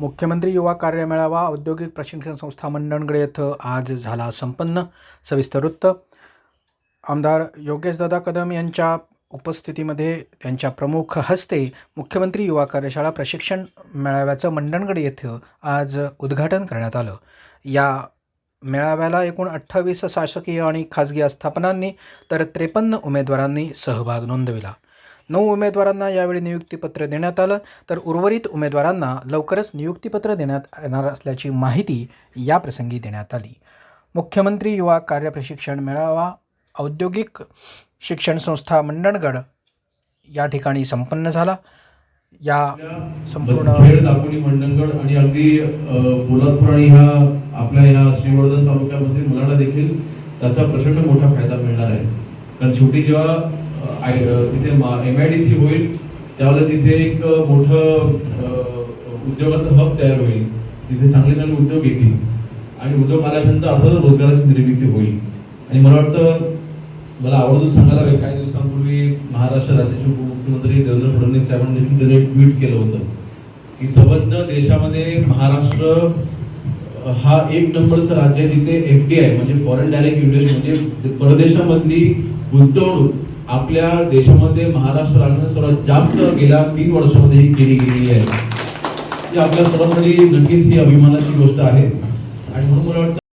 मुख्यमंत्री युवा कार्यमेळावा औद्योगिक प्रशिक्षण संस्था मंडणगड येथं आज झाला संपन्न. सविस्तर वृत्त. आमदार योगेशदादा कदम यांच्या उपस्थितीमध्ये त्यांच्या प्रमुख हस्ते मुख्यमंत्री युवा कार्यशाळा प्रशिक्षण मेळाव्याचं मंडणगड येथं आज उद्घाटन करण्यात आलं. या मेळाव्याला एकूण अठ्ठावीस शासकीय आणि खाजगी आस्थापनांनी तर त्रेपन्न उमेदवारांनी सहभाग नोंदविला. नऊ उमेदवारांना यावेळी नियुक्तीपत्र देण्यात आलं. तर उर्वरित उमेदवारांना लवकरच नियुक्तीपत्र देण्यात येणार असल्याची माहिती याप्रसंगी देण्यात आली. मुख्यमंत्री युवा कार्यप्रशिक्षण मेळावा औद्योगिक शिक्षण संस्था मंडणगड या ठिकाणी संपन्न झाला. या संपूर्ण खेड दापोली मंडणगड आणि अगदी पोलादपूर आणि ह्या आपल्या या श्रीवर्धन तालुक्यामध्ये मुलांना देखील त्याचा प्रचंड मोठा फायदा मिळणार आहे. कारण शेवटी जेव्हा आय- तिथे एम आय डी सी होईल. त्यावेळेला तिथे एक मोठं उद्योगाचं हब तयार होईल. तिथे चांगले चांगले उद्योग येतील. आणि उद्योग आल्यानंतर अर्थातच रोजगाराची निर्मिती होईल. आणि मला वाटतं मला आवर्जून सांगायला हवे काही दिवसांपूर्वी महाराष्ट्र राज्याचे उपमुख्यमंत्री देवेंद्र फडणवीस साहेबांनी देखील त्याचं एक ट्विट केलं होतं की संबंध देशामध्ये महाराष्ट्र हा एक नंबरचं राज्य आहे जिथे एफ डी आय म्हणजे फॉरेन डायरेक्ट इन्व्हेस्ट म्हणजे परदेशामधली गुंतवणूक आपल्या देशामध्ये महाराष्ट्र राज्याने सर्वात जास्त गेल्या तीन वर्षामध्ये ही केली गेलेली आहे. ही आपल्या सर्वांसाठी नक्कीच ही अभिमानाची गोष्ट आहे. आणि म्हणून मला वाटतं